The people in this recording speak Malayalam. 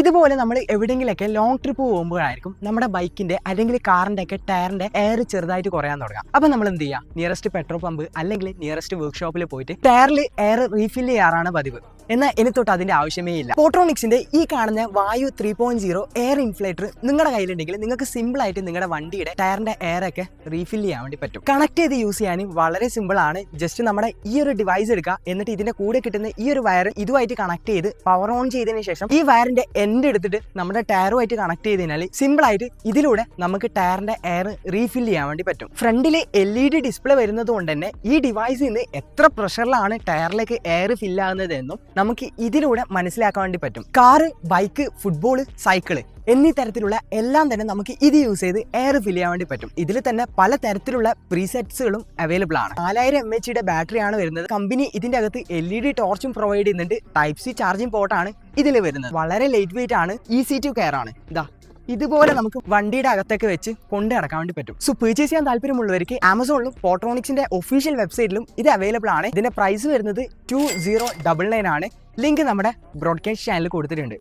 ഇതുപോലെ നമ്മൾ എവിടെയെങ്കിലൊക്കെ ലോങ് ട്രിപ്പ് പോകുമ്പോഴായിരിക്കും നമ്മുടെ ബൈക്കിന്റെ അല്ലെങ്കിൽ കാറിന്റെ ഒക്കെ ടയറിന്റെ എയർ ചെറുതായിട്ട് കുറയാൻ തുടങ്ങാം. അപ്പൊ നമ്മൾ എന്ത് ചെയ്യുക നിയറസ്റ്റ് പെട്രോൾ പമ്പ് അല്ലെങ്കിൽ നിയറസ്റ്റ് വർക്ക്ഷോപ്പിൽ പോയിട്ട് ടയറിൽ എയർ റീഫിൽ ചെയ്യാറാണ് പതിവ്. എന്നാൽ ഇനി തൊട്ട് അതിന്റെ ആവശ്യമേ ഇല്ല. പോട്രോണിക്സിന്റെ ഈ കാണുന്ന Vaayu three point zero air inflator നിങ്ങളുടെ കയ്യിലുണ്ടെങ്കിൽ നിങ്ങൾക്ക് സിമ്പിൾ ആയിട്ട് നിങ്ങളുടെ വണ്ടിയുടെ ടയറിന്റെ എയർ ഒക്കെ റീഫിൽ ചെയ്യാൻ വേണ്ടി പറ്റും. കണക്ട് ചെയ്ത് യൂസ് ചെയ്യാൻ വളരെ സിമ്പിൾ ആണ്. ജസ്റ്റ് നമ്മുടെ ഈ ഒരു ഡിവൈസ് എടുക്കുക. എന്നിട്ട് ഇതിന്റെ കൂടെ കിട്ടുന്ന ഈ ഒരു വയർ ഇതുമായിട്ട് കണക്ട് ചെയ്ത് പവർ ഓൺ ചെയ്തതിന് ശേഷം ഈ വയറിന്റെ എൻഡ് എടുത്തിട്ട് നമ്മുടെ ടയറുമായിട്ട് കണക്ട് ചെയ്ത് കഴിഞ്ഞാൽ സിമ്പിളായിട്ട് ഇതിലൂടെ നമുക്ക് ടയറിന്റെ എയർ റീഫിൽ ചെയ്യാൻ വേണ്ടി പറ്റും. ഫ്രണ്ടിൽ എൽ ഇ ഡി ഡിസ്പ്ലേ വരുന്നത് കൊണ്ട് തന്നെ ഈ ഡിവൈസിൽ നിന്ന് എത്ര പ്രഷറിലാണ് ടയറിലേക്ക് എയർ ഫില്ലാകുന്നത് എന്നും നമുക്ക് ഇതിലൂടെ മനസ്സിലാക്കാൻ വേണ്ടി പറ്റും. കാറ് ബൈക്ക് ഫുട്ബോൾ സൈക്കിൾ എന്നീ തരത്തിലുള്ള എല്ലാം തന്നെ നമുക്ക് ഇത് യൂസ് ചെയ്ത് എയർ ഫിൽ ചെയ്യാൻ വേണ്ടി പറ്റും. ഇതിൽ തന്നെ പല തരത്തിലുള്ള പ്രീസെറ്റ്സുകളും അവൈലബിൾ ആണ്. നാലായിരം എം എച്ച് ബാറ്ററിയാണ് വരുന്നത്. കമ്പനി ഇതിന്റെ അകത്ത് എൽ ഇ ഡി ടോർച്ചും പ്രൊവൈഡ് ചെയ്യുന്നുണ്ട്. ടൈപ്പ് സി ചാർജിംഗ് പോർട്ടാണ് ഇതിൽ വരുന്നത്. വളരെ ലൈറ്റ് വെയിറ്റ് ആണ് ഈസി ടു കെയർ ആണ്. ഇതാ ഇതുപോലെ നമുക്ക് വണ്ടിയുടെ അകത്തേക്ക് വെച്ച് കൊണ്ടു നടക്കാൻ വേണ്ടി പറ്റും. സോ പർച്ചേസ് ചെയ്യാൻ താല്പര്യമുള്ളവർക്ക് ആമസോണിലും പോട്രോണിക്സിന്റെ ഒഫീഷ്യൽ വെബ്സൈറ്റിലും ഇത് അവൈലബിൾ ആണ്. ഇതിന്റെ പ്രൈസ് വരുന്നത് ടു സീറോ ഡബിൾ നയൻ ആണ്. ലിങ്ക് നമ്മുടെ ബ്രോഡ്കാസ്റ്റ് ചാനലിൽ കൊടുത്തിട്ടുണ്ട്.